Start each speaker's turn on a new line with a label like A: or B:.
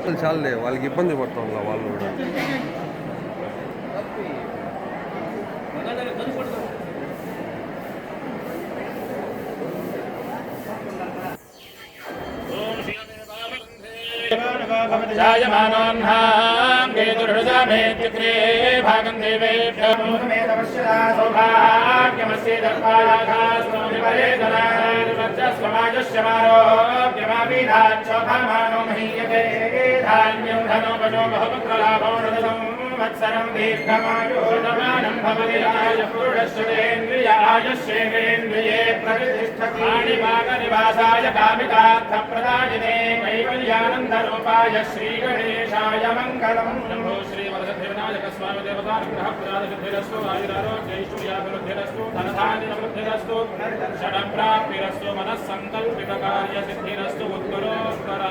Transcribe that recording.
A: అసలు చాలులే వాళ్ళకి ఇబ్బంది పడుతుంది వాళ్ళు కూడా
B: जायमानोऽह्नाम् केतुर्हृदमेत्युग्रे भागम् देवेभ्यो सौभाग्यमस्ये विधाच्छोभमानो महीयते धान्यं धनोपजो बहुपुत्रलाभो नृतम् वत्सरं भवति राजपूर्णश्रुते पुरुषस्वतेन्द्रिय आयुष्येन्द्रिये प्रतिष्ठति पाणिपाकनिवासाय कामिकार्थप्रदायिने कैवल्यानन्दरूपाय श्रीगणेशाय मङ्गलम् शम्भो श्रीवरसद्धिविनायक स्वामी देवतानुग्रह प्रदानसिद्धिरस्तु आयुरारोग्यैश्वर्याभिवृद्धिरस्तु धनधान्यवृद्धिरस्तु षडप्राप्तिरस्तु मनः सङ्कल्पितकार्यसिद्धिरस्तु उत्तरोत्तरा